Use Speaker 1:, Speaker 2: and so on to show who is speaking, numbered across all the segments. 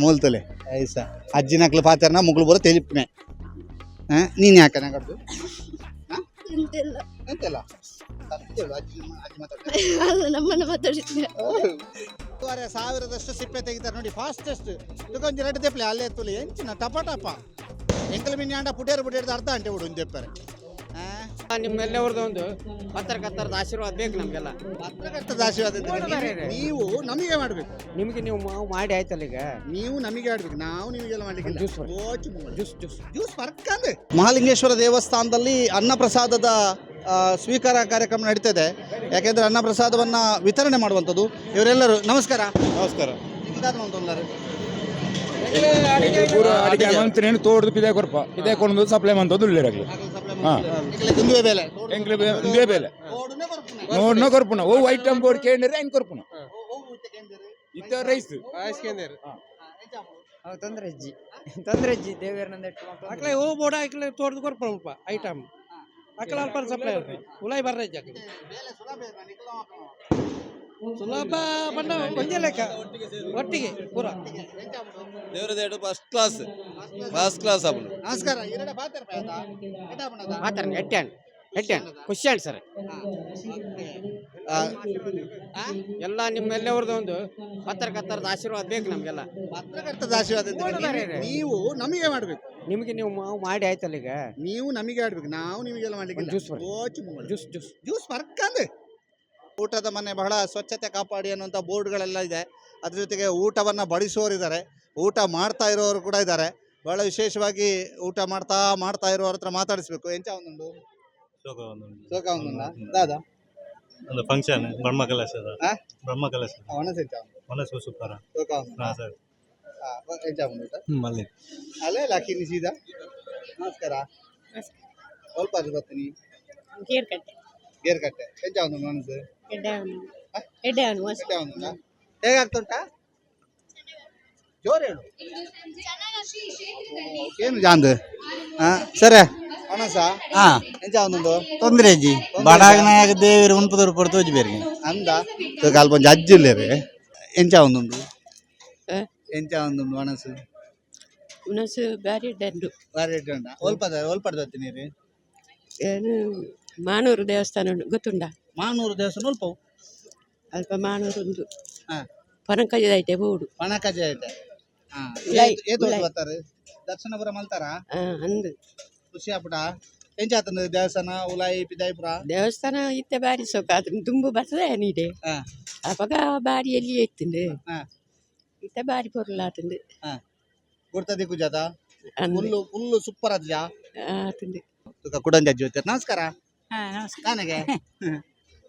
Speaker 1: ಮೂಲ್ತಲೆ ಐಸ ಅಜ್ಜಿನಕ್ಲು ಪಾತೆರ್ನ ಮುಗ್ಳು ಬರೋ ತೆಲಿಪ್ನೆ ಹಾಂ ನೀನು ಯಾಕೆ ನಗಡ್ದು
Speaker 2: ಎಂತೆಲ್ಲ
Speaker 1: ಎಂತೆಲ್ಲ ಸತ್ಯ ಹೇಳು, ಅಜ್ಜಿ ಅಜ್ಜಿ ಮಾತಾಡ್ತಾರೆ
Speaker 2: ಅದು ನಮ್ಮನ್ನು ಮಾತಾಡಿದ್ದೆ
Speaker 1: ಒಂದೂವರೆ ಸಾವಿರದಷ್ಟು ಸಿಪ್ಪೆ ತೆಗಿತಾರೆ ನೋಡಿ ಫಾಸ್ಟೆಸ್ಟ್ ಇದಕ್ಕೊಂದು ಎರಡು ತೆಪ್ಲೆ ಅಲ್ಲೇ ಎತ್ತುಲಿ ಎಂಚಿನ ಟಪ ಟಪ ಎಂಕಲ್ ಮಿನ್ಯಾಂಡ ಪುಟೇರು ಪುಟೇರ್ದು ಅರ್ಧ ಗಂಟೆ ಬಿಡು ಒಂದು ತೆಪ್ಪರೆ
Speaker 3: ನಿಮ್ಮೆಲ್ಲವ್ರದ್ದು ಒಂದು ಪತ್ರಕರ್ತರದ ಆಶೀರ್ವಾದ ಬೇಕು ನಮಗೆಲ್ಲ.
Speaker 1: ಪತ್ರಕರ್ತದ ಆಶೀರ್ವಾದ ಇದ್ರೆ ನೀವು- ನೀವು ನಮಗೆ ಮಾಡಬೇಕು.
Speaker 3: ನಿಮಗೆ ನೀವು ಮಾವು ಮಾಡಿ ಆಯ್ತಲ್ಲ ಈಗ?
Speaker 1: ನೀವು ನಮಗೆ ಆಡ್ಬೇಕು. ನಾವು ನಿಮಗೆಲ್ಲ ಮಾಡ್ಲಿಕ್ಕೆ
Speaker 3: ಜ್ಯೂಸ್ ಮಾಡಿ.
Speaker 1: ಜ್ಯೂಸ್ ಜ್ಯೂಸ್ ಜ್ಯೂಸ್ ಬರ್ಕಂದೆ. ಮಹಾಲಿಂಗೇಶ್ವರ ದೇವಸ್ಥಾನದಲ್ಲಿ ಅನ್ನಪ್ರಸಾದದ ಆ, ಸ್ವೀಕಾರ ಕಾರ್ಯಕ್ರಮ ನಡೀತದೆ. ಯಾಕೆಂದ್ರೆ ಅನ್ನಪ್ರಸಾದವನ್ನ ವಿತರಣೆ ಮಾಡುವಂಥದ್ದು. ಇವರೆಲ್ಲರೂ ನಮಸ್ಕಾರ.
Speaker 4: ನಮಸ್ಕಾರ.
Speaker 5: ಪೂರ ಅಡಿಗೆ ಮಂತ್ರಿ ತೋಡ್ದು ಪಿದೆ ಕೊರಪ ಪಿದೆ ಕೊಂಡು ಸಪ್ಲೈ ಮಂತದ್ದು ಉಳ್ಳಿರಾಗ್ಲಿ ಇಂದೇ ಬೇಲೆ. ನೋಡ್ನ ಕೊರ್ಪುನ. ಓ ಐಟಮ್ ಬೋರ್ಡ್ ಕೇಳಿದ್ರೆ ಹೆಂಗ್ ಕೊರ್ಪುನ? ಇತ್ತ ರೈಸ್
Speaker 3: ತೊಂದ್ರೆ ಅಜ್ಜಿ. ತೊಂದ್ರೆ ಅಜ್ಜಿ ದೇವೇರ್ನಂದ
Speaker 6: ಅಕ್ಲೆ ಹೂ ಬೋಡ ಅಕ್ಲೆ ತೋಟದ ಕೊರ್ಪ ಐಟಮ್ ಅಕ್ಲ ಅಲ್ಪ ಸಪ್ಲೈ ಉಲಾಯ್ ಬರ್ರ ಅಕ್ಲೆ ಸುಲಭ ಬಣ್ಣ ಒಂದೇ ಲೆಕ್ಕ. ಒಟ್ಟಿಗೆ ಪೂರ.
Speaker 4: ದೇವ್ರದೇಡು ಫಸ್ಟ್ ಕ್ಲಾಸ್ ಫಸ್ಟ್ ಕ್ಲಾಸ್ ಅವನು
Speaker 1: ನಮಸ್ಕಾರ. ಎರಡ ಬಾತರ್ ಪಾಯದ ಎಟ್ಟೆ ಬಣ್ಣದ?
Speaker 3: ಮಾತಾಡ ಹಣ್ಣು ಸರ್.
Speaker 1: ಆ,
Speaker 3: ಎಲ್ಲ ನಿಮ್ಮೆಲ್ಲವ್ರದ್ದು ಒಂದು ಪತ್ರಕರ್ತರದ ಆಶೀರ್ವಾದ ಬೇಕು ನಮಗೆಲ್ಲ.
Speaker 1: ಪತ್ರಕರ್ತದ ಆಶೀರ್ವಾದ ನೀವು- ನೀವು ನಮಗೆ ಮಾಡಬೇಕು.
Speaker 3: ನಿಮಗೆ ನೀವು ಮಾವು ಮಾಡಿ ಆಯ್ತಲ್ಲ ಈಗ?
Speaker 1: ನೀವು ನಮಗೆ ಆಡ್ಬೇಕು. ನಾವು ನಿಮಗೆಲ್ಲ ಮಾಡ್ಲಿಕ್ಕೆ
Speaker 3: ಜ್ಯೂಸ್.
Speaker 1: ಜ್ಯೂಸ್ ಜ್ಯೂಸ್ ಜ್ಯೂಸ್ ಬರ್ಕಂದೆ ಊಟದ ಮನೆ ಬಹಳ ಸ್ವಚ್ಛತೆ ಕಾಪಾಡಿ ಅನ್ನುವಂಥ ಬೋರ್ಡ್ಗಳೆಲ್ಲ ಇದೆ. ಅದ್ರ ಜೊತೆಗೆ ಊಟವನ್ನು ಬಡಿಸೋರಿದ್ದಾರೆ. ಊಟ ಮಾಡ್ತಾ ಇರೋರು ಕೂಡ ಇದ್ದಾರೆ. ಬಹಳ ವಿಶೇಷವಾಗಿ ಊಟ ಮಾಡ್ತಾ ಮಾಡ್ತಾ ಇರೋರ ಹತ್ರ ಮಾತಾಡಿಸ್ಬೇಕು. ಎಂಚ ಒಂದುಂಡು? ಶೋಕ ಒಂದುಂಡ. ದಾದ?
Speaker 7: ಒಂದು ಫಂಕ್ಷನ್ ಬ್ರಹ್ಮ ಕಲಶದ? ಬ್ರಹ್ಮ ಕಲಶ.
Speaker 1: ಮನಸ್ಸು ಎಂಚ
Speaker 7: ಮನಸ್ಸು ಸೂಪರ
Speaker 1: ಶೋಕ
Speaker 7: ಹಾ ಸರ್.
Speaker 1: ಎಂಚ ಒಂದು
Speaker 7: ಮಲ್ಲಿ
Speaker 1: ಅಲ್ಲೇ. ಲಾಕಿನಿ ಸೀದಾ? ನಮಸ್ಕಾರ. ಸ್ವಲ್ಪ ಅದು ಬರ್ತೀನಿ
Speaker 2: ಗೇರ್ ಕಟ್ಟೆ
Speaker 1: ಗೇರ್ ಕಟ್ಟೆ ಎಂಚ ಒಂದು ಮನಸ್ಸು?
Speaker 2: ಎಡ್ಡೆ ಅವನು
Speaker 1: ಒಂದುಂಡ ಜೋರು ಹೇಳು. ಏನು ಜಾಂದ್? ಹಾ ಸರಿ. ಅನಸ
Speaker 8: ಹಾ.
Speaker 1: ಎಂಚ ಒಂದೊಂದು
Speaker 8: ತೊಂದ್ರೆ ಅಜ್ಜಿ ಬಡಾಗನಾಗ ದೇವಿರು ಉನ್ಪದವ್ರು ಪಡ್ತು ಅಜ್ಜಿ ಬೇರೆ.
Speaker 1: ಅಂದ? ಕಾಲ್ಪ ಒಂಜಿ ಅಜ್ಜಿ ಇಲ್ಲೇರಿ ಎಂಚ
Speaker 2: ಆ?
Speaker 1: ಎಂಚ ಒಂದುಂಡು ಅನಸು
Speaker 2: ಮನಸ್ಸು? ಬ್ಯಾರಿ ಎಡ್ಡೆ
Speaker 1: ಬ್ಯಾರಿ ಇಟ್ಟುಂಡ ಒಲ್ಪದ ಓಲ್ಪಡ್ದತ್ತೀನಿ ರೀ.
Speaker 2: ಏನು ಮಾನೂರು ದೇವಸ್ಥಾನ ಉಂಟು ಗೊತ್ತುಂಡ
Speaker 1: ಮಾನೂರು ದೇವಸ್ಥಾನ ಓಲ್ಪವು
Speaker 2: ಅಲ್ಪ ಮಾನೂರು ಒಂದು.
Speaker 1: ಹಾ.
Speaker 2: ಪನಕಜದೈತೆ ಬೋಡು.
Speaker 1: ಪಣಕಜ ಐತೆ. ಬರ್ತಾರೆ ದರ್ಶನಪುರ ಮಲ್ತಾರ?
Speaker 2: ಆ, ಅಂದು.
Speaker 1: ಖುಷಿ ಆಪುಟ ಎಂಚ ಆತನ ದೇವಸ್ಥಾನ ಉಲಾಯಿ ಪಿದಾಯಿಪುರ?
Speaker 2: ದೇವಸ್ಥಾನ ಇತ್ತೆ ಬಾರಿ ಸೊಕ ಅದು ದುಂಬು ಬರ್ತದೆ ನೀಡೆ.
Speaker 1: ಹಾ.
Speaker 2: ಅಪಗ ಬಾರಿ ಎಲ್ಲಿ
Speaker 1: ಹಾ.
Speaker 2: ಇತ್ತೆ ಬಾರಿ ಪೊರ್ಲ ಆತುಂಡು
Speaker 1: ಹಾ ಗುರ್ತದಿ ಕುಜಾತ
Speaker 2: ಅಂದು.
Speaker 1: ಫುಲ್ಲು ಫುಲ್ಲು ಸೂಪರ್ ಅಜ್ಜ
Speaker 2: ಆತುಂಡು.
Speaker 1: ತುಕ ಕುಡಂಜ ಜ್ಯೋತಿ ನಮಸ್ಕಾರ. ನನಗೆ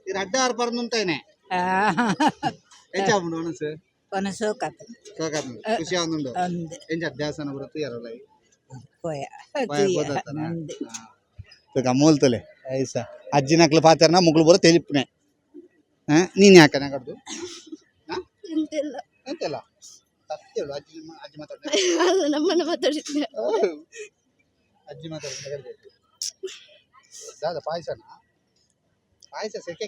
Speaker 1: ಇದು ಅಡ್ಡಾರು ಪರ್ನುಂತೇನೆ ಎಂಚ ಹೆಚ್ಚಾಗ್ಬಿಡು ಅನಸು
Speaker 9: ಕೊನಸು ಕತ್ತ
Speaker 1: ಸೋಕಾತ ಖುಷಿ ಆಗುಂಡು
Speaker 9: ಒಂದು
Speaker 1: ಎಂಚ ದೇವಸ್ಥಾನ ಬರುತ್ತೆ ಯಾರಲ್ಲ
Speaker 9: ಕೊಯ ಒಂದು
Speaker 1: ತುಕ ಮೂಲ್ತಲೆ ಐಸ ಅಜ್ಜಿನಕ್ಲು ಪಾತೆರ್ನ ಮುಗ್ಲು ಬರೋ ತೆಲಿಪ್ನೆ ಹಾ ನೀನು ಯಾಕೆ ನಗಡ್ದು
Speaker 2: ಎಂತೆಲ್ಲ
Speaker 1: ಎಂತೆಲ್ಲ ಸತ್ಯ ಅಜ್ಜಿ ಅಜ್ಜಿ ಮಾತಾಡ್ತಾರೆ
Speaker 2: ಅದು ಮಾತಾಡಿದ್ದೆ
Speaker 1: ಅಜ್ಜಿ ಮಾತಾಡ್ತಾರೆ ದಾದ ಪಾಯಸನ ಪಾಯಸ ಸೆಕೆ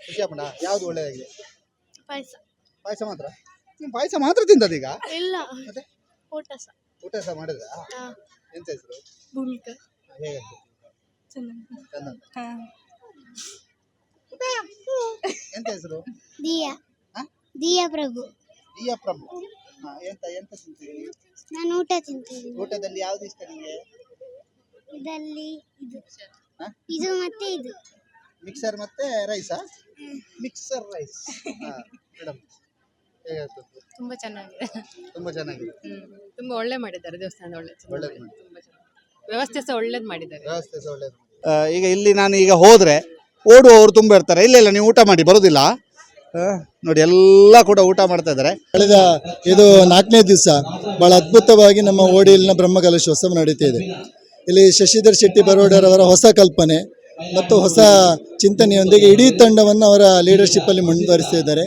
Speaker 1: ಖುಷಿ ಆಪುಂಡ ಯಾವ್ದು ಒಳ್ಳೆಯದಾಗಿದೆ
Speaker 2: ಪಾಯಸ.
Speaker 1: ಪಾಯಸ ಮಾತ್ರ? ನೀವು ಪಾಯಸ ಮಾತ್ರ ತಿಂದದೀಗ
Speaker 2: ಇಲ್ಲ.
Speaker 1: ಮತ್ತೆ?
Speaker 2: ಊಟ ಸಹ
Speaker 1: ಊಟ ಸಹ ಮಾಡಿದ್ರ?
Speaker 2: ಹಾ.
Speaker 1: ಎಂತ ಹೆಸರು?
Speaker 2: ಭೂಮಿಕಾ.
Speaker 1: ಹೇಗೆ
Speaker 2: ಚೆನ್ನಾಗಿ
Speaker 1: ಚಂದನ್ ಎಂತ ಹೆಸರು?
Speaker 10: ದಿಯಾ.
Speaker 1: ಹಾ?
Speaker 10: ದಿಯಾ ಪ್ರಭು.
Speaker 1: ದಿಯಾ ಪ್ರಭು. ಹಾ, ಎಂತ ಎಂತ ತಿಂತೀರಿ?
Speaker 10: ನಾನು ಊಟ ತಿಂತೀನಿ
Speaker 1: ಊಟದಲ್ಲಿ ಯಾವ್ದು ಇಷ್ಟ ನಿಮಗೆ
Speaker 10: ಇದರಲ್ಲಿ ಇದು.
Speaker 1: ಹ?
Speaker 10: ಇದು ಮತ್ತೆ ಇದು.
Speaker 1: ಮಿಕ್ಸರ್ ಮತ್ತೆ ರೈಸಾ? Mixer rice. ಮೇಡಮ್ ಹೇಗಾಗ್ತದೆ
Speaker 2: ತುಂಬಾ ಚೆನ್ನಾಗಿದೆ.
Speaker 1: ತುಂಬಾ ಚೆನ್ನಾಗಿದೆ.
Speaker 2: ತುಂಬಾ ಒಳ್ಳೆ ಮಾಡಿದ್ದಾರೆ ದೇವಸ್ಥಾನ ಒಳ್ಳೆ
Speaker 1: ಒಳ್ಳೆ ಮಾಡಿ.
Speaker 2: ತುಂಬಾ ಚೆನ್ನಾಗಿ ವ್ಯವಸ್ಥೆ ಸಹ ಒಳ್ಳೇದು ಮಾಡಿದ್ದಾರೆ.
Speaker 1: ವ್ಯವಸ್ಥೆ ಸಹ ಒಳ್ಳೇದು ಈಗ ಇಲ್ಲಿ ನಾನು ಈಗ ಹೋದ್ರೆ ಓಡುವವರು ತುಂಬ ಇರ್ತಾರೆ. ಇಲ್ಲ ಇಲ್ಲ ನೀವು ಊಟ ಮಾಡಿ ಬರೋದಿಲ್ಲ. ಆ, ನೋಡಿ ಎಲ್ಲ ಕೂಡ ಊಟ ಮಾಡ್ತಾ ಇದ್ದಾರೆ.
Speaker 11: ಕಳೆದ ಇದು ನಾಲ್ಕನೇ ದಿವಸ ಬಹಳ ಅದ್ಭುತವಾಗಿ ನಮ್ಮ ಓಡಿಯಲ್ನ ಬ್ರಹ್ಮಕಲಶೋತ್ಸವ ನಡೀತಾ ಇದೆ. ಇಲ್ಲಿ ಶಶಿಧರ್ ಶೆಟ್ಟಿ ಬರೋಡರವರ ಹೊಸ ಕಲ್ಪನೆ ಮತ್ತು ಹೊಸ ಚಿಂತನೆಯೊಂದಿಗೆ ಇಡೀ ತಂಡವನ್ನು ಅವರ ಲೀಡರ್ಶಿಪ್ಪಲ್ಲಿ ಅಲ್ಲಿ ಇದ್ದಾರೆ.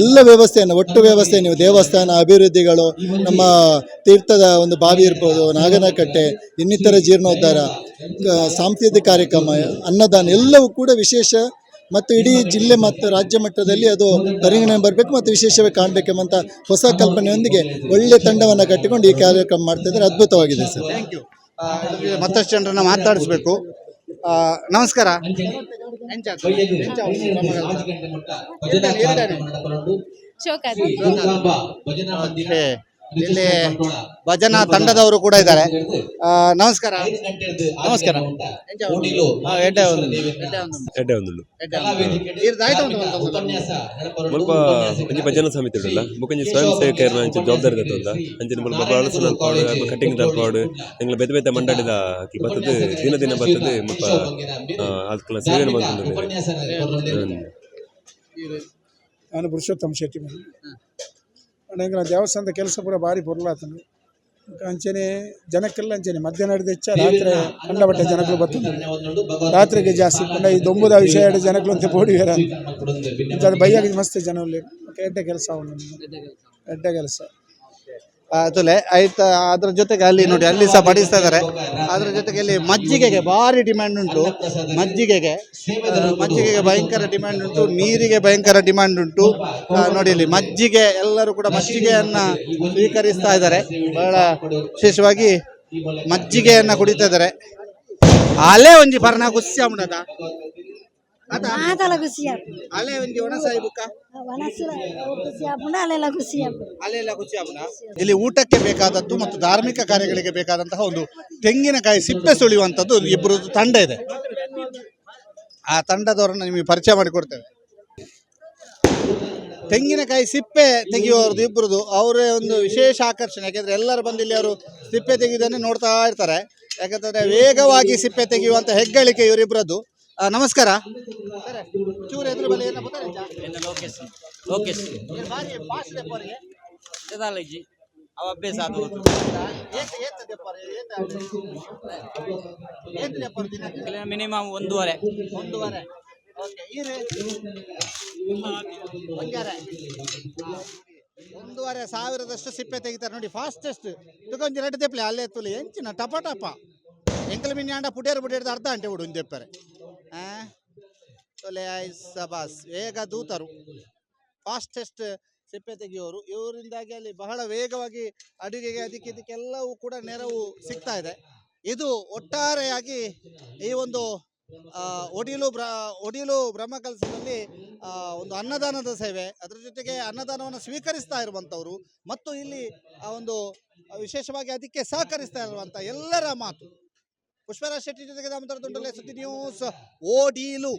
Speaker 11: ಎಲ್ಲ ವ್ಯವಸ್ಥೆಯನ್ನು, ಒಟ್ಟು ವ್ಯವಸ್ಥೆ, ನೀವು ದೇವಸ್ಥಾನ, ಅಭಿವೃದ್ಧಿಗಳು, ನಮ್ಮ ತೀರ್ಥದ ಒಂದು ಬಾವಿ ಇರ್ಬೋದು, ನಾಗನಕಟ್ಟೆ, ಇನ್ನಿತರ ಜೀರ್ಣೋದ್ಧಾರ ಸಾಂಸ್ಕೃತಿಕ ಕಾರ್ಯಕ್ರಮ, ಅನ್ನದಾನ, ಎಲ್ಲವೂ ಕೂಡ ವಿಶೇಷ. ಮತ್ತು ಇಡೀ ಜಿಲ್ಲೆ ಮತ್ತು ರಾಜ್ಯ ಮಟ್ಟದಲ್ಲಿ ಅದು ಪರಿಗಣನೆ ಬರಬೇಕು ಮತ್ತು ವಿಶೇಷವಾಗಿ ಕಾಣಬೇಕೆಂಬಂತ ಹೊಸ ಕಲ್ಪನೆಯೊಂದಿಗೆ ಒಳ್ಳೆ ತಂಡವನ್ನು ಕಟ್ಟಿಕೊಂಡು ಈ ಕಾರ್ಯಕ್ರಮ ಮಾಡ್ತಾ ಇದ್ದಾರೆ. ಅದ್ಭುತವಾಗಿದೆ ಸರ್.
Speaker 1: ಮತ್ತಷ್ಟು ಜನರನ್ನ ಮಾತಾಡಿಸ್ಬೇಕು. ನಮಸ್ಕಾರ. ಓಕೆ. ಇಲ್ಲಿ ಭಜನಾ ತಂಡದವರು ಕೂಡ ಇದ್ದಾರೆ. ಆ, ನಮಸ್ಕಾರ.
Speaker 8: ನಮಸ್ಕಾರ.
Speaker 12: ಮುಲ್ಪ ಒಂಜಿ ಭಜನಾ ಸಮಿತಿ ಉಂಡಲ್ಲ ಬೊಕೊಂಜಿ ಸ್ವಯಂ ಸೇವಕರ ಅಂಚೆ ಜವಾಬ್ದಾರಿ ದತ್ತುಂಡ ಅಂಚಿನ ಮುಲ್ಪ ಬಳಸ ಕಟಿಂಗ್ ಕಟ್ಟಿಂಗ್ ನಲ್ಪಾಡು ಎಂಗ್ಲ ಬೆತ್ತ ಬೆತ್ತ ಮಂಡಳಿದ ಅಕ್ಕಿ ಬತ್ತದು ದಿನ ದಿನ ಬರ್ತದೆ ಮುಲ್ಪ ಅದಕ್ಕೆಲ್ಲ
Speaker 6: ನಾನು ಪುರುಷೋತ್ತಮ ಶೆಟ್ಟಿ ನನಗೆ ದೇವಸ್ಥಾನದ ಕೆಲಸ ಪೂರ ಭಾರಿ ಪೊರ್ಲಾತನು ಅಂಚನೆ ಜನಕ್ಕೆಲ್ಲ ಅಂಚನೆ ಮಧ್ಯಾಹ್ನ ಹಿಡಿದು ಹೆಚ್ಚ ರಾತ್ರಿ ಬಟ್ಟೆ ಜನಗಳು ಬತ್ತು ರಾತ್ರಿಗೆ ಜಾಸ್ತಿ ಅಣ್ಣ ಈ ದೊಂಬುದ ವಿಷಯ ಎರಡು ಜನಗಳು ಅಂತ ಅದು ಬೈಯಾಗಿ ಮಸ್ತ್ ಜನ ಉಳ್ಳಿ ಎಡ್ಡೆ ಕೆಲಸ ಅವನು. ಎಡ್ಡೆ ಕೆಲಸ.
Speaker 1: ತುಲೆ, ಆಯ್ತಾ, ಅದ್ರ ಜೊತೆಗೆ ಅಲ್ಲಿ ನೋಡಿ, ಅಲ್ಲಿ ಸಹ ಬಡಿಸ್ತಾ ಇದ್ದಾರೆ ಅದ್ರ ಜೊತೆಗೆ ಇಲ್ಲಿ ಮಜ್ಜಿಗೆಗೆ ಭಾರಿ ಡಿಮ್ಯಾಂಡ್ ಉಂಟು. ಮಜ್ಜಿಗೆಗೆ ಮಜ್ಜಿಗೆಗೆ ಭಯಂಕರ ಡಿಮ್ಯಾಂಡ್ ಉಂಟು. ನೀರಿಗೆ ಭಯಂಕರ ಡಿಮ್ಯಾಂಡ್ ಉಂಟು. ನೋಡಿ ಇಲ್ಲಿ ಮಜ್ಜಿಗೆ, ಎಲ್ಲರೂ ಕೂಡ ಮಜ್ಜಿಗೆಯನ್ನ ಸ್ವೀಕರಿಸ್ತಾ ಇದ್ದಾರೆ ಬಹಳ ವಿಶೇಷವಾಗಿ ಮಜ್ಜಿಗೆಯನ್ನ ಕುಡಿತಾ ಇದ್ದಾರೆ ಅಲೆ ಒಂಜಿ ಪರ್ನ ಗುಸ್ಸಿ ಉಂಡದ ಇಲ್ಲಿ ಊಟಕ್ಕೆ ಬೇಕಾದದ್ದು ಮತ್ತು ಧಾರ್ಮಿಕ ಕಾರ್ಯಗಳಿಗೆ ಬೇಕಾದಂತಹ ಒಂದು ತೆಂಗಿನಕಾಯಿ ಸಿಪ್ಪೆ ಸುಳಿಯುವಂತದ್ದು ಇಬ್ಬರು ತಂಡ ಇದೆ. ಆ ತಂಡದವರನ್ನ ನಿಮಗೆ ಪರಿಚಯ ಮಾಡಿಕೊಡ್ತೇವೆ ತೆಂಗಿನಕಾಯಿ ಸಿಪ್ಪೆ ತೆಗೆಯುವವ್ರದ್ದು ಇಬ್ಬರದು ಅವರೇ ಒಂದು ವಿಶೇಷ ಆಕರ್ಷಣೆ. ಯಾಕೆಂದ್ರೆ ಎಲ್ಲರೂ ಬಂದು ಇಲ್ಲಿ ಅವರು ಸಿಪ್ಪೆ ತೆಗೆಯುವುದನ್ನೇ ನೋಡ್ತಾ ಇರ್ತಾರೆ. ಯಾಕಂತಂದ್ರೆ ವೇಗವಾಗಿ ಸಿಪ್ಪೆ ತೆಗೆಯುವಂತ ಹೆಗ್ಗಳಿಕೆ ಇವರಿಬ್ಬರದ್ದು ನಮಸ್ಕಾರ. ಚೂರು ಎದುರು ಬಲೆ ಏನ ಗೊತ್ತಾಯ್ತಾ? ಏನ್ ಬಾರಿ fast ದೆಪ್ಪರಿಗೆ?
Speaker 3: ಅವ ಅಭ್ಯಾಸ ಅದು.
Speaker 1: ಏತ್ ಏತ್ ದೆಪ್ಪರೆ? ಏತ್ ಆಡು? ಏತ್ ದೆಪ್ಪರೆ ದಿನಕ್ಕೆ?
Speaker 3: ಮಿನಿಮಮ್ ಒಂದೂವರೆ.
Speaker 1: ಒಂದೂವರೆ. ಓಕೆ ಈರೆ ಒಂದೂವರೆ ಸಾವಿರದಷ್ಟು ಸಿಪ್ಪೆ ತೆಗಿತಾರೆ ನೋಡಿ ಫಾಸ್ಟೆಸ್ಟ್ ತಗೊಂಡು ಎರಡು ತೆಪ್ಪಲೆ ಅಲ್ಲೇ ತುಲಿ ಎಂಚಿನ ಟಪ ಟಪ. ಎಂಕಲ್ ಮಿನ್ಯಾಂಡ ಪುಟೇರು ಪುಟೇರ್ದು ಅರ್ಧ ಗಂಟೆ ಬಿಡು ಒಂದು ತೆಪ್ಪರೆ ತೊಲೆ ಸಬಾಸ್. ವೇಗ ದೂತರು. ಫಾಸ್ಟೆಸ್ಟ್ ಸಿಪ್ಪೆ ತೆಗೆಯೋರು. ಇವರಿಂದಾಗಿ ಅಲ್ಲಿ ಬಹಳ ವೇಗವಾಗಿ ಅಡುಗೆಗೆ ಅದಕ್ಕೆ ಇದಕ್ಕೆಲ್ಲವೂ ಕೂಡ ನೆರವು ಸಿಗ್ತಾ ಇದೆ. ಇದು ಒಟ್ಟಾರೆಯಾಗಿ ಈ ಒಂದು ಒಡಿಲು ಬ್ರ, ಒಡಿಲು ಬ್ರಹ್ಮ ಕೆಲಸದಲ್ಲಿ ಒಂದು ಅನ್ನದಾನದ ಸೇವೆ. ಅದರ ಜೊತೆಗೆ ಅನ್ನದಾನವನ್ನು ಸ್ವೀಕರಿಸ್ತಾ ಇರುವಂಥವ್ರು. ಮತ್ತು ಇಲ್ಲಿ ಆ ಒಂದು ವಿಶೇಷವಾಗಿ ಅದಕ್ಕೆ ಸಹಕರಿಸ್ತಾ ಇರುವಂಥ ಎಲ್ಲರ ಮಾತು. ಪುಷ್ಪರಾಜ್ ಶೆಟ್ಟಿ ಜೊತೆಗೆ ದಾಮೋದರ ತುಂಡಲೆ ಸುದ್ದಿ ನ್ಯೂಸ್ ಓಡಿಲು